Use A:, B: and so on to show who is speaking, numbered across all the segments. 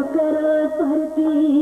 A: कर सघी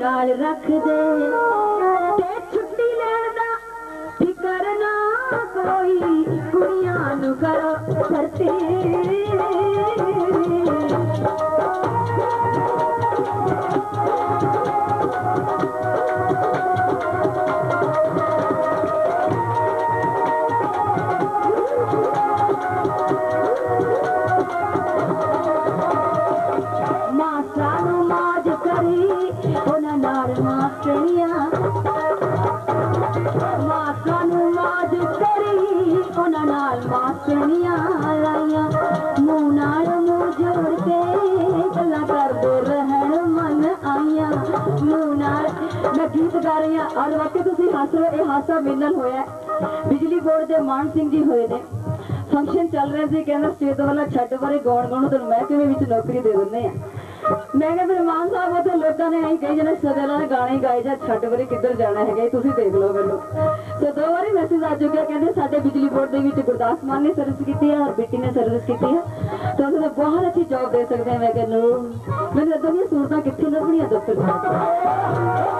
A: ਤੀਵੀਆਂ ਨੂੰ ਨਾਲ ਰੱਖਦੇ। ਤੇ ਛੁੱਟੀ ਲੈਣ ਦਾ ਫਿਕਰ ਨਾ ਕੋਈ। ਕੁੜੀਆਂ ਨੂੰ ਕਰੋ ਭਰਤੀ ਮੈਂ ਰਹੀ ਹਾਂ। ਔਰ ਵਾਕਿਆ ਤੁਸੀਂ ਹੱਸ ਰਹੇ ਇਹ ਹਾਸਾ ਮੇਰੇ ਹੋਇਆ ਬਿਜਲੀ ਬੋਰਡ ਦੇ ਮਾਨ ਸਿੰਘ ਜੀ ਹੋਏ ਨੇ। ਫੰਕਸ਼ਨ ਚੱਲ ਰਿਹਾ ਸੀ। ਕਹਿੰਦਾ ਸਟੇਜ ਵਾਲਾ ਛੱਡ ਪਰੇ, ਗਾਉਣ ਗਾਉਣ ਤੇ ਮੈਂ ਵਿੱਚ ਨੌਕਰੀ ਦੇ ਦਿੰਦੇ ਆ ਮੈਂ ਕਿਹਾ ਫਿਰ ਮਾਨ ਸਾਹਿਬ ਉੱਥੇ ਲੋਕਾਂ ਨੇ ਐਂ ਕਹੀ ਜਣੇ ਸਦੇਲਾ ਨੇ ਗਾਣੇ ਗਾਏ ਜਾਂ ਛੱਡ ਪਰੇ ਕਿੱਧਰ ਜਾਣਾ ਹੈਗਾ ਤੁਸੀਂ ਦੇਖ ਲਓ ਮੈਨੂੰ। ਸੋ ਦੋ ਵਾਰੀ ਮੈਸੇਜ ਆ ਚੁੱਕਿਆ, ਕਹਿੰਦੇ ਸਾਡੇ ਬਿਜਲੀ ਬੋਰਡ ਦੇ ਵਿੱਚ ਗੁਰਦਾਸ ਮਾਨ ਨੇ ਸਰਵਿਸ ਕੀਤੀ ਹੈ ਔਰ ਬੀਟੀ ਨੇ ਸਰਵਿਸ ਕੀਤੀ ਹੈ ਤਾਂ ਤੁਸੀਂ ਬਹੁਤ ਅੱਛੀ ਜੌਬ ਦੇ ਸਕਦੇ ਆ ਮੈਂ ਕਹਿੰਦਾ ਮੈਨੂੰ ਇਦਾਂ ਦੀਆਂ ਸੂਰਤਾਂ ਕਿੱਥੇ ਲੱਭਣੀਆਂ, ਦਫ਼ਤਰ ਵਿੱਚ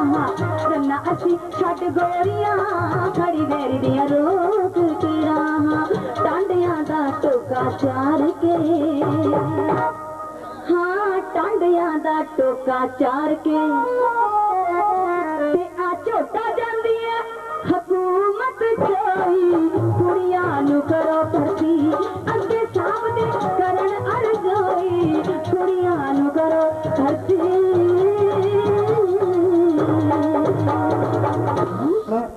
A: ਕੇ ਰਾਹਾਂ ਅਸੀਂ ਛੱਡ ਗੋਰੀਆਂ, ਖੜੀ ਵੈਰਦੀਆਂ ਰੋਕ ਕੇ ਰਾਹਾਂ ਟਾਂਡਿਆਂ ਦਾ ਟੋਕਾ ਚਾਰ ਕੇ। ਹਾਂ, ਟਾਂਡਿਆਂ ਦਾ ਟੋਕਾ ਚਾਰ ਕੇ।